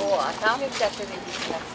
О, а там і вся телевізія.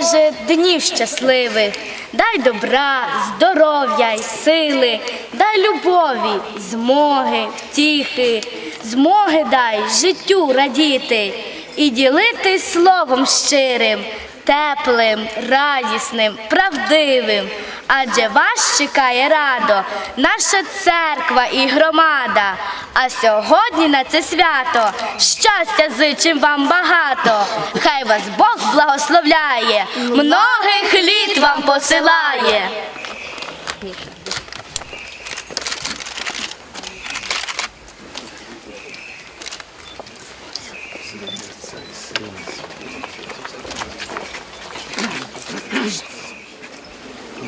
Боже, днів щасливих, дай добра, здоров'я й сили, дай любові, змоги, втіхи, змоги дай життю радіти. І ділити словом щирим, теплим, радісним, правдивим. Адже вас чекає радо, наша церква і громада. А сьогодні на це свято щастя зичим вам багато. Хай вас Бог благословляє, многих літ вам посилає.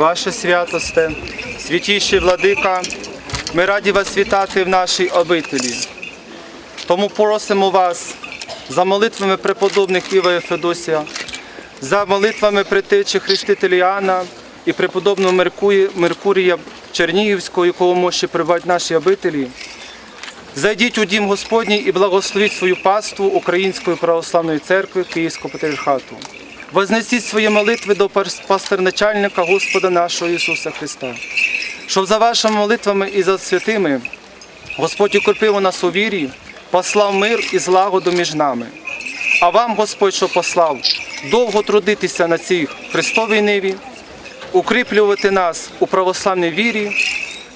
Ваше святосте, святіший владика, ми раді вас вітати в нашій обителі. Тому просимо вас за молитвами преподобних Іва і Федосія, за молитвами притечі хрестителя Іоанна і преподобного Меркурія Чернігівського, якого мощі прибать наші обителі. Зайдіть у дім Господній і благословіть свою паству Української православної церкви Київського патріархату. Вознесіть свої молитви до пас- пастерначальника Господа нашого Ісуса Христа, щоб за вашими молитвами і за святими Господь укріпив нас у вірі, послав мир і злагоду між нами. А вам, Господь, що послав, довго трудитися на цій Христовій ниві, укріплювати нас у православній вірі,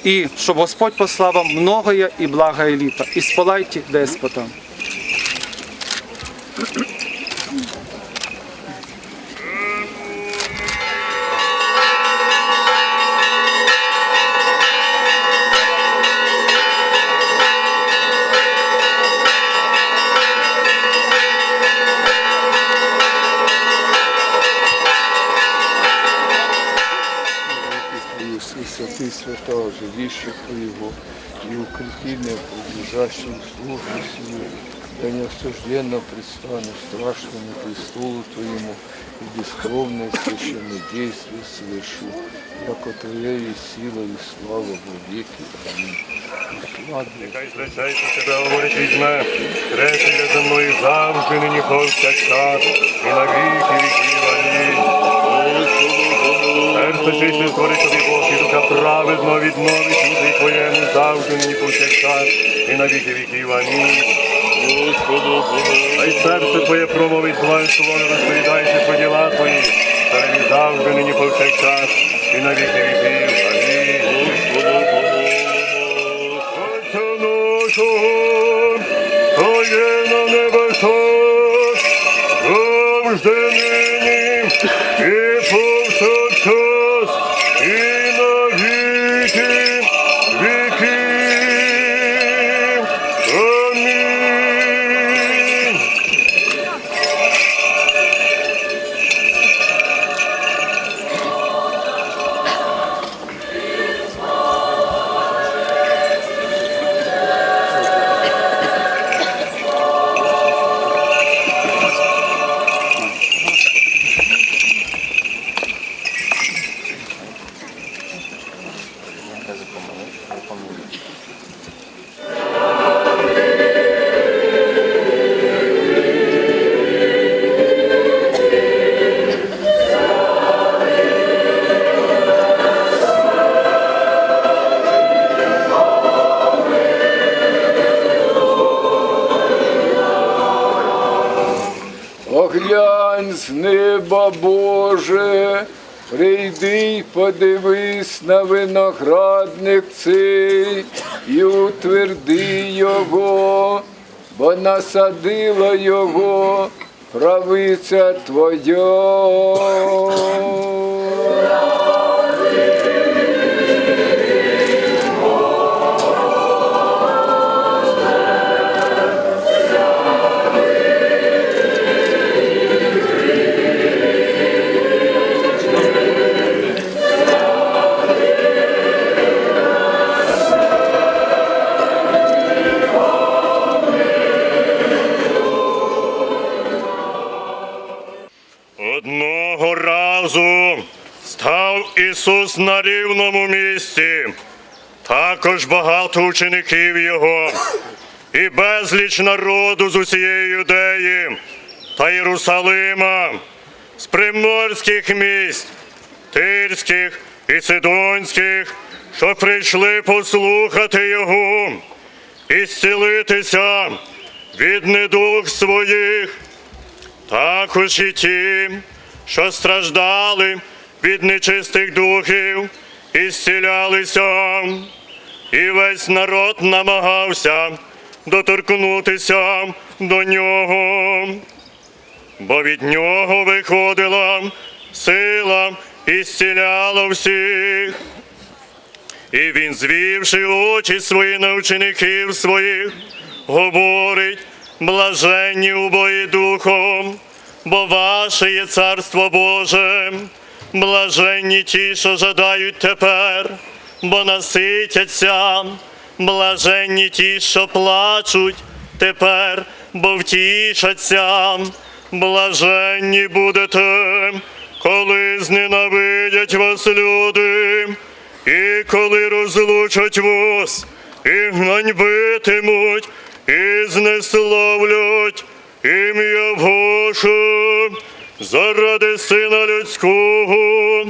і щоб Господь послав вам многое і благое літа. І сполайте деспота. Святый святого жилища Твоего, и укрепление подлежащим службу сию, да не осужденно предстану страшному престолу Твоему, и бескровное священное действие совершу, яко Твоя и сила, и слава во веки. Аминь. И слава Хай зречеться тебе, говорить візьме, речення за мною завжди нині повсякчас, і на віки віків. Серце чисте створить тобі Бог, і духа праведно відновить люди твоєму завжди нині повсякчас, і на віки віків. Амінь. Хай серце твоє промовить благословно розповідаючи про діла твої, та завжди нині повсякчас, і на віки віків. Амінь. Отця нашого, хто є на небесах, завжди нині і повсякчас, Оглянь з неба Боже, прийди й подивись на виноградник цей і утверди його, бо насадила його правиця Твоя. Разу став Ісус на рівному місці, також багато учеників Його, і безліч народу з усієї Юдеї та Єрусалима, з приморських місць, тирських і сидонських, що прийшли послухати Його і зцілитися від недуг своїх. Також і ті, що страждали від нечистих духів і зцілялися, і весь народ намагався доторкнутися до нього, бо від нього виходила сила і зціляла всіх. І він, звівши очі свої на учеників своїх, говорить, блаженні убої духом, бо ваше є царство Боже, блаженні ті, що жадають тепер, бо наситяться, блаженні ті, що плачуть тепер, бо втішаться, блаженні будете, коли зненавидять вас люди. І коли розлучать вас, і ганьбитимуть, і знеславлять ім'я Боже, заради сина людського,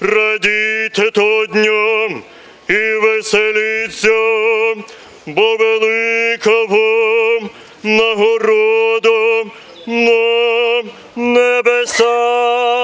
радійте то днем і веселіться, бо велика вам нагорода на небесах.